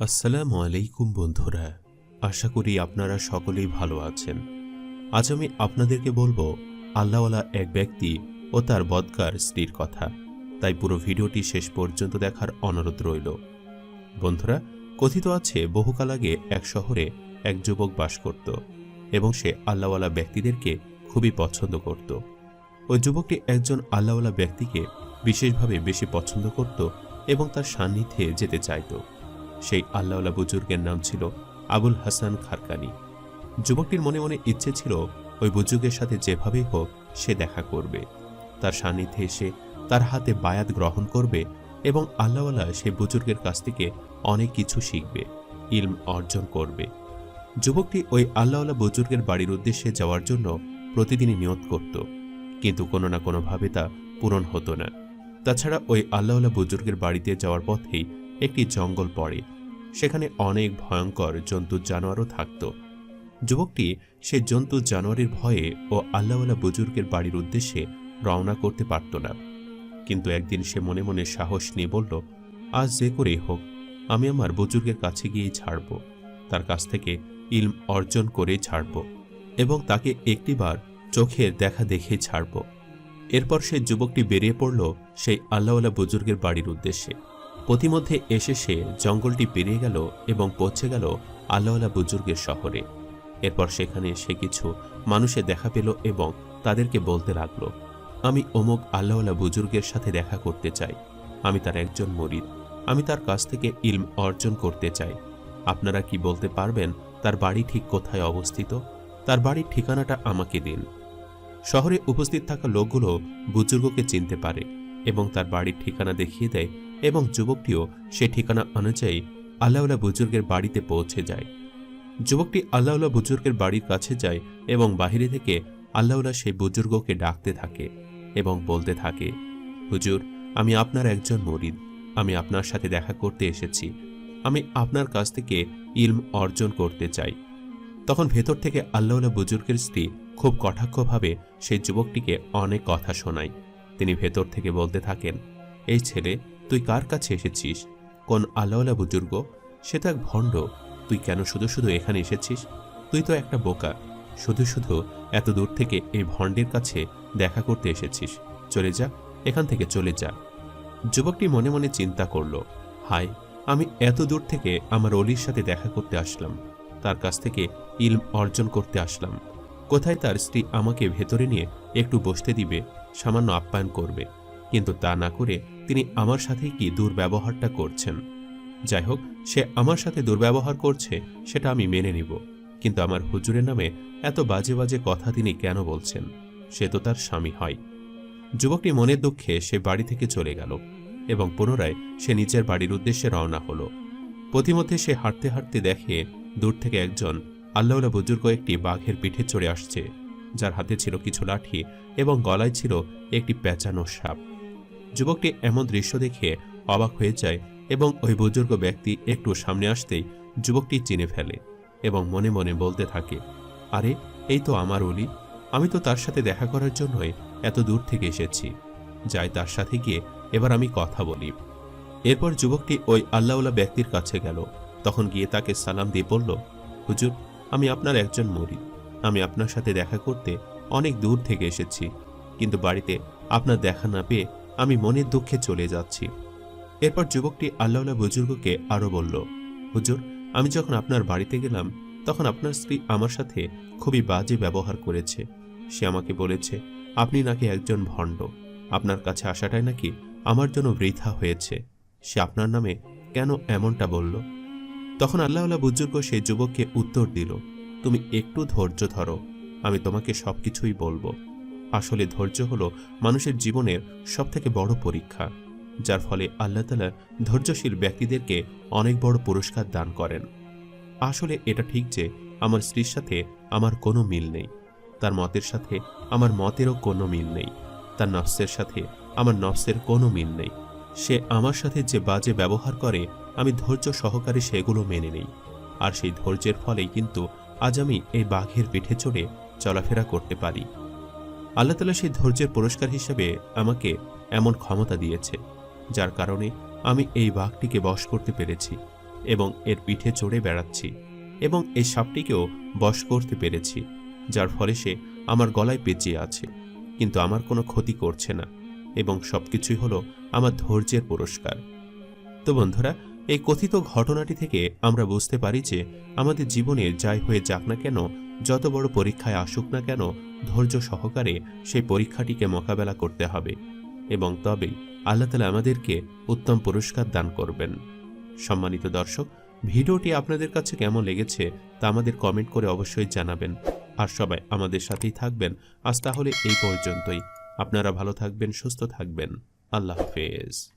আসসালামু আলাইকুম বন্ধুরা, আশা করি আপনারা সকলেই ভালো আছেন। আজ আমি আপনাদেরকে বলব, আল্লাহওয়ালা এক ব্যক্তি ও তার বদকার স্ত্রীর কথা। তাই পুরো ভিডিওটি শেষ পর্যন্ত দেখার অনুরোধ রইল। বন্ধুরা, কথিত আছে, বহুকাল আগে এক শহরে এক যুবক বাস করত এবং সে আল্লাহওয়ালা ব্যক্তিদেরকে খুবই পছন্দ করত। ওই যুবকটি একজন আল্লাহওয়ালা ব্যক্তিকে বিশেষভাবে বেশি পছন্দ করত এবং তার সান্নিধ্যে যেতে চাইতো। সেই আল্লাহলা বুজুর্গের নাম ছিল আবুল হাসান খারকানি। যুবকটির মনে মনে ইচ্ছে ছিল ওই বুজুর্গের সাথে যেভাবেই হোক সে দেখা করবে। তার সান্নিধ্যে এসে তার হাতে বায়াত গ্রহণ করবে এবং আল্লাহওয়ালা সেই বুজুর্গের কাছ থেকে অনেক কিছু শিখবে, ইলম অর্জন করবে। যুবকটি ওই আল্লাহওয়ালা বুজুর্গের বাড়ির উদ্দেশ্যে যাওয়ার জন্য প্রতিদিনই নিয়ত করত, কিন্তু কোনো না কোনোভাবে তা পূরণ হতো না। তাছাড়া ওই আল্লাহওয়ালা বুজুর্গের বাড়িতে যাওয়ার পথেই একটি জঙ্গল পড়ে। সেখানে অনেক ভয়ঙ্কর জন্তু জানোয়ারও থাকত। যুবকটি সে জন্তু জানোয়ারের ভয়ে ও আল্লাহওয়ালা বুজুর্গের বাড়ির উদ্দেশ্যে রওনা করতে পারত না। কিন্তু একদিন সে মনে মনে সাহস নিয়ে বলল, আজ যে করেই হোক, আমি আমার বুজুর্গের কাছে গিয়ে ছাড়ব। তার কাছ থেকে ইলম অর্জন করে ছাড়ব এবং তাকে একটিবার চোখের দেখা দেখেই ছাড়ব। এরপর সে যুবকটি বেরিয়ে পড়ল সেই আল্লাহওয়ালা বুজুর্গের বাড়ির উদ্দেশ্যে। পথিমধ্যে এসে সে জঙ্গলটি পেরিয়ে গেল এবং পৌঁছে গেল আল্লাহওয়ালা বুজুর্গের শহরে। এরপর সেখানে সে কিছু মানুষে দেখা পেল এবং তাদেরকে বলতে লাগল, আমি অমুক আল্লাহওয়ালা বুজুর্গের সাথে দেখা করতে চাই। আমি তার একজন মরিদ। আমি তার কাছ থেকে ইলম অর্জন করতে চাই। আপনারা কি বলতে পারবেন তার বাড়ি ঠিক কোথায় অবস্থিত? তার বাড়ির ঠিকানাটা আমাকে দিন শহরে উপস্থিত থাকা লোকগুলো বুজুর্গকে চিনতে পারে এবং তার বাড়ির ঠিকানা দেখিয়ে দেয় এবং যুবকটিও সে ঠিকানা অনুযায়ী আল্লাউলা বুজুর্গের বাড়িতে পৌঁছে যায়। যুবকটি আল্লাউলা বুজুর্গের বাড়ির কাছে যায় এবং বাহিরে থেকে আল্লাউলা সেই বুজুর্গকে ডাকতে থাকে এবং বলতে থাকে, হুজুর, আমি আপনার একজন মরিদ। আমি আপনার সাথে দেখা করতে এসেছি। আমি আপনার কাছ থেকে ইলম অর্জন করতে চাই। তখন ভেতর থেকে আল্লাউলা বুজুর্গের স্ত্রী খুব কটাক্ষভাবে সেই যুবকটিকে অনেক কথা শোনায়। তিনি ভেতর থেকে বলতে থাকেন, এই ছেলে তুই কার কাছে এসেছিস? কোন আল্লাহলা বুজুর্গ? সে তো এক ভণ্ড। তুই কেন শুধু শুধু এখানে এসেছিস? তুই তো একটা বোকা। শুধু শুধু এত দূর থেকে এই ভণ্ডের কাছে দেখা করতে এসেছিস। চলে যা, এখান থেকে চলে যা। যুবকটি মনে মনে চিন্তা করল হাই আমি এত দূর থেকে আমার অলির সাথে দেখা করতে আসলাম। তার কাছ থেকে ইলম অর্জন করতে আসলাম। কোথায় তার স্ত্রী আমাকে ভেতরে নিয়ে একটু বসতে দিবে, সামান্য আপ্যায়ন করবে। কিন্তু তা না করে তিনি আমার সাথেই কি দুর্ব্যবহারটা করছেন। যাই হোক সে আমার সাথে দুর্ব্যবহার করছে, সেটা আমি মেনে নিব। কিন্তু আমার হুজুরের নামে এত বাজে বাজে কথা তিনি কেন বলছেন? সে তো তার স্বামী হয়। যুবকটি মনের দুঃখে সে বাড়ি থেকে চলে গেল এবং পুনরায় সে নিজের বাড়ির উদ্দেশ্যে রওনা হলো। পথিমধ্যে সে হাঁটতে হাঁটতে দেখে দূর থেকে একজন আল্লাউলা বুজুর্গ একটি বাঘের পিঠে চড়ে আসছে, যার হাতে ছিল কিছু লাঠি এবং গলায় ছিল একটি পেঁচানো সাপ। যুবকটি এমন দৃশ্য দেখে অবাক হয়ে যায় এবং ওই বুজুর্গ ব্যক্তি একটু সামনে আসতেই যুবকটি চিনে ফেলে এবং মনে মনে বলতে থাকে, আরে, এই তো আমার অলি। আমি তো তার সাথে দেখা করার জন্যই এত দূর থেকে এসেছি। যাই তার সাথে গিয়ে এবার আমি কথা বলি। এরপর যুবকটি ওই আল্লাহওয়ালা ব্যক্তির কাছে গেল। তখন গিয়ে তাকে সালাম দিয়ে বলল, হুজুর, আমি আপনার একজন মরিদ আমি আপনার সাথে দেখা করতে অনেক দূর থেকে এসেছি। কিন্তু বাড়িতে আপনার দেখা না পেয়ে আমি মনের দুঃখে চলে যাচ্ছি। এরপর যুবকটি আল্লাহলা বুজুর্গকে আরও বলল, হুজুর, আমি যখন আপনার বাড়িতে গেলাম, তখন আপনার স্ত্রী আমার সাথে খুবই বাজে ব্যবহার করেছে। সে আমাকে বলেছে, আপনি নাকি একজন ভণ্ড। আপনার কাছে আসাটাই নাকি আমার জন্য বৃথা হয়েছে। সে আপনার নামে কেন এমনটা বলল? তখন আল্লাহলা বুজুর্গ সেই যুবককে উত্তর দিল, তুমি একটু ধৈর্য ধরো, আমি তোমাকে সবকিছুই বলব। আসলে ধৈর্য হলো মানুষের জীবনের সবথেকে বড় পরীক্ষা, যার ফলে আল্লাহ তালা ধৈর্যশীল ব্যক্তিদেরকে অনেক বড় পুরস্কার দান করেন। আসলে এটা ঠিক যে আমার স্ত্রীর সাথে আমার কোনো মিল নেই, তার মতের সাথে আমার মতেরও কোনো মিল নেই, তার নফসের সাথে আমার নফসের কোনো মিল নেই। সে আমার সাথে যে বাজে ব্যবহার করে, আমি ধৈর্য সহকারে সেগুলো মেনে নেই। আর সেই ধৈর্যের ফলেই কিন্তু আজ আমি এই বাঘের পিঠে চড়ে চলাফেরা করতে পারি। আল্লাহ তালা সেই ধৈর্যের পুরস্কার হিসেবে আমাকে এমন ক্ষমতা দিয়েছে, যার কারণে আমি এই বাঘটিকে বশ করতে পেরেছি এবং এর পিঠে চড়ে বেড়াচ্ছি এবং এই সাপটিকেও বশ করতে পেরেছি, যার ফলে সে আমার গলায় পেঁচিয়ে আছে, কিন্তু আমার কোনো ক্ষতি করছে না এবং সবকিছুই হলো আমার ধৈর্যের পুরস্কার। তো বন্ধুরা এই কথিত ঘটনাটি থেকে আমরা বুঝতে পারি যে আমাদের জীবনে যাই হয়ে যাক না কেন, যত বড় পরীক্ষায় আসুক না কেন, ধৈর্য সহকারে সেই পরীক্ষাটিকে মোকাবেলা করতে হবে এবং তবেই আল্লাহ তালা আমাদেরকে উত্তম পুরস্কার দান করবেন। সম্মানিত দর্শক, ভিডিওটি আপনাদের কাছে কেমন লেগেছে তা আমাদের কমেন্ট করে অবশ্যই জানাবেন। আর সবাই আমাদের সাথেই থাকবেন। আজ তাহলে এই পর্যন্তই। আপনারা ভালো থাকবেন, সুস্থ থাকবেন। আল্লাহ হাফেজ।